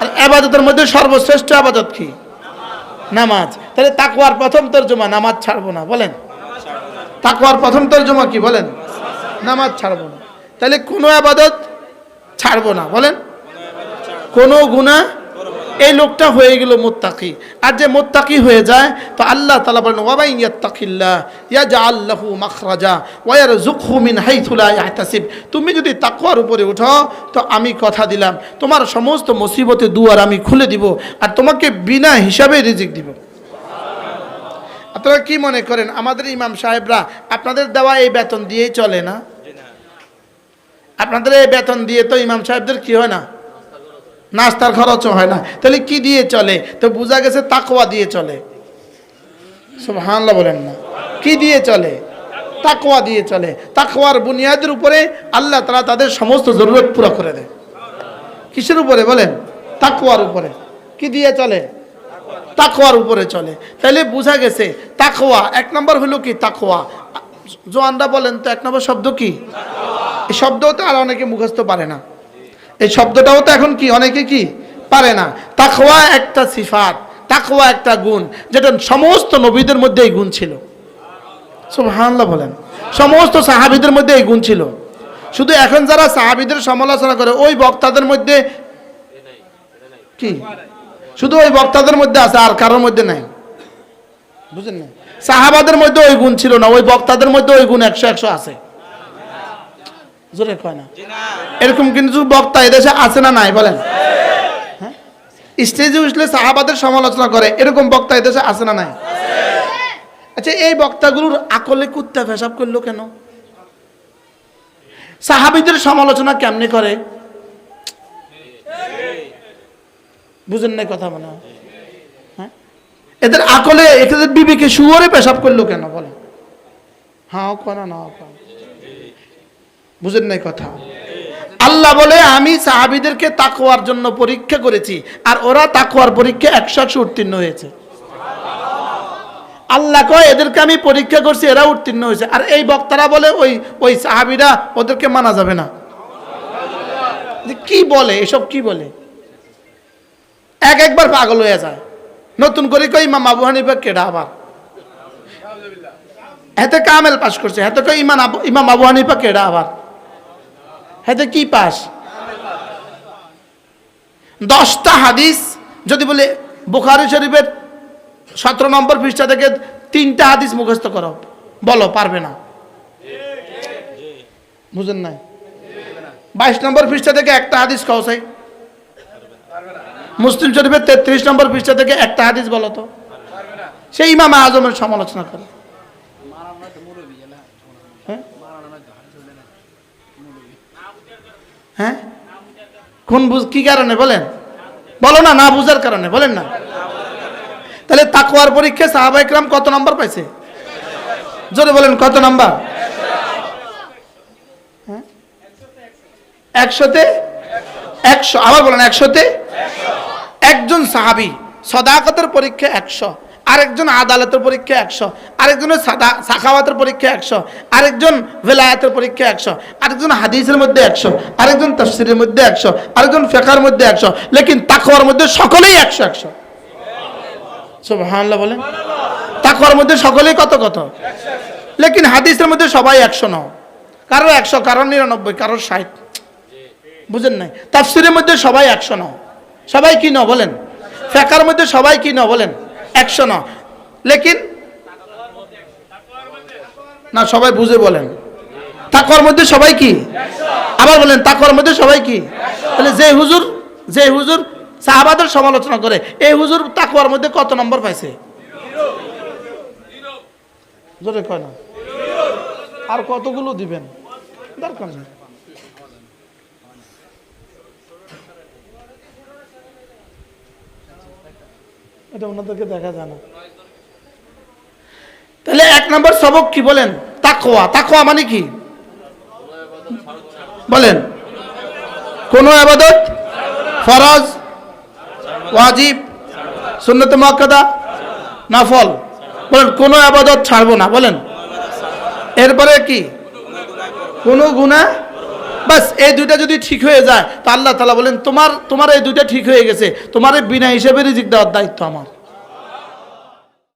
আর আবাদতের মধ্যে সর্বশ্রেষ্ঠ আবাদত কি? নামাজ। তাহলে তাকুয়ার প্রথম তর্জমা, নামাজ ছাড়বো না, বলেন। তাকুয়ার প্রথম তর্জমা কি, বলেন? নামাজ ছাড়বো না। তাহলে কোনো আবাদত ছাড়বো না, বলেন। কোনো গুণা এই লোকটা হয়ে গেল মোত্তাকি। আর যে মোত্তাকি হয়ে যায়, তো আল্লাহ তালা বলেন ওয়াবাই ইয়াত্তাকিল্লাহ ইয়াজা আল্লাহু মাখরাজা ওয়ার জুকহু মিন হাইথুলা ইয়াহতাসিব। তুমি যদি তাকওয়ার উপরে উঠো, তো আমি কথা দিলাম। তোমার সমস্ত মুসিবতে দুয়ার আমি খুলে দিব, আর তোমাকে বিনা হিসাবে রিজিক দিব। আপনারা কি মনে করেন, আমাদের ইমাম সাহেবরা আপনাদের দেওয়া এই বেতন দিয়েই চলে না? আপনাদের এই বেতন দিয়ে তো ইমাম সাহেবদের কি হয় না? নাস্তার খরচও হয় না। তাহলে কি দিয়ে চলে? তো বোঝা গেছে তাকোয়া দিয়ে চলে। সব হানলা বলেন না। কি দিয়ে চলে? তাকোয়া দিয়ে চলে। তাকোয়ার বুনিয়াদের উপরে আল্লাহ তারা তাদের সমস্ত জরুরত পুরো করে দেয়। কিসের উপরে বলেন? তাকোয়ার উপরে। কি দিয়ে চলে? তাকোয়ার উপরে চলে। তাহলে বোঝা গেছে তাকোয়া এক নম্বর হলো কি তাকওয়া? জোয়ানরা বলেন তো, এক নম্বর শব্দ কি? এই শব্দও তো আর অনেকে মুখস্থ পারে না। এই শব্দটাও তো এখন কি, অনেকে কি পারে না। তাকওয়া একটা সিফাত, তাকওয়া একটা গুণ, যেটা সমস্ত নবীদের মধ্যে এই গুণ ছিল। সুবহানাল্লাহ বলেন। সমস্ত সাহাবীদের মধ্যে এই গুণ ছিল। শুধু এখন যারা সাহাবীদের সমালোচনা করে, ওই বক্তাদের মধ্যে কি? শুধু ওই বক্তাদের মধ্যে আছে, আর কারোর মধ্যে নাই। বুঝেন না সাহাবাদের মধ্যে ওই গুণ ছিল না, ওই বক্তাদের মধ্যে ওই গুণ একশো একশো আছে। জোরে কয় না। এরকম কিন্তু বক্তা এদেশে আছে না নাই, বলেন। হ্যাঁ? স্টেজে উঠলে সাহাবাদের সমালোচনা করে, এরকম বক্তা এদেশে আছে না নাই? আচ্ছা এই বক্তাগুলোর আকলে কুত্তা পেশাব করল কেন? সাহাবিদের সমালোচনা কেমনে করে? বুঝেন নাই কথা মনে হয়? এদের আকলে, এদের বিবেকে শুয়োরে পেশাব করল কেন বলে হ্যাঁ কনা না বুঝেন নাই কথা? আল্লাহ বলে, আমি সাহাবিদেরকে তাকওয়ার জন্য পরীক্ষা করেছি, আর ওরা তাকওয়ার পরীক্ষা একশো একশো উত্তীর্ণ হয়েছে। আল্লাহ কয়, এদেরকে আমি পরীক্ষা করছি এরা উত্তীর্ণ হয়েছে। আর এই বক্তারা বলে, ওই ওই সাহাবিরা ওদেরকে মানা যাবে না। কি বলে, এসব কি বলে? এক একবার পাগল হয়ে যায়। নতুন করে কই ইমাম আবু হানিফা কেডা আবার? হেতে কামেল পাশ করছে হেতে কই ইমান ইমাম আবু হানিফা কেডা আবার? হেতে কি পাস? দশটা হাদিস, যদি বলে বুখারি শরীফের সতেরো নম্বর পৃষ্ঠা থেকে তিনটা হাদিস মুখস্থ করো। বলো, পারবে না? বুঝেন নাই? বাইশ নম্বর পৃষ্ঠা থেকে একটা হাদিস কৌসাই মুসলিম শরীফের তেত্রিশ নম্বর পৃষ্ঠা থেকে একটা হাদিস বলো তো। সেই ইমাম আজমের সমালোচনা করে। হ্যাঁ? কোন বুঝ, কি কারণে বলেন? বলো না না বুঝার কারণে, বলেন না। তাহলে তাকওয়ার পরীক্ষায় সাহাবা কত নাম্বার পাইছে? জোরে বলেন, কত নাম্বার? হ্যাঁ? একশোতে? একশো। আবার বলেন, একশোতে? একজন সাহাবি, সদাকতের পরীক্ষা একশো। আরেকজন আদালতের পরীক্ষা একশো আরেকজনের সাখাওয়াতের পরীক্ষা একশো, আরেকজন ভেলায়াতের পরীক্ষা একশো, আরেকজন হাদিসের মধ্যে একশো, আরেকজন তফসিরের মধ্যে একশো, আরেকজন ফেকার মধ্যে একশো, লেকিন তাকওয়ার মধ্যে সকলেই একশো একশো। সুবহানাল্লাহ বলেন। তাকওয়ার মধ্যে সকলেই কত কত? লেকিন হাদিসের মধ্যে সবাই একশো নাও কারও একশো, কারও নিরানব্বই, কারও ষাট। বুঝেন নাই? তাফসিরের মধ্যে সবাই একশো নাও সবাই কি ন বলেন? ফেকার মধ্যে সবাই কি ন বলেন? একশো ন লেকিন না, সবাই বুঝে বলেন। তাকওয়ার মধ্যে সবাই কি? আবার বলেন, তাকওয়ার মধ্যে সবাই কি? তাহলে যে হুজুর যে হুজুর সাহাবাদের সমালোচনা করে, এই হুজুর তাকওয়ার মধ্যে কত নম্বর পাইছে? আর কতগুলো দিবেন? দরকার নেই। এটা ওনাদেরকে দেখা যায় না। তাহলে এক নম্বর সবক কি বলেন? তাকোয়া তাকোয়া মানে কি? বলেন। কোন আবাদত? ফরজ? ওয়াজিব? সুন্নত মক্কাদা নফল বলেন, কোন আবাদত ছাড়বো না, বলেন। এরপরে কি? কোন গুণা বাস, এই দুইটা যদি ঠিক হয়ে যায়, তো আল্লাহ তালা বলেন, তোমার তোমার এই দুইটা ঠিক হয়ে গেছে। তোমার বিনা হিসেবে রিজিক দেওয়ার দায়িত্ব আমার।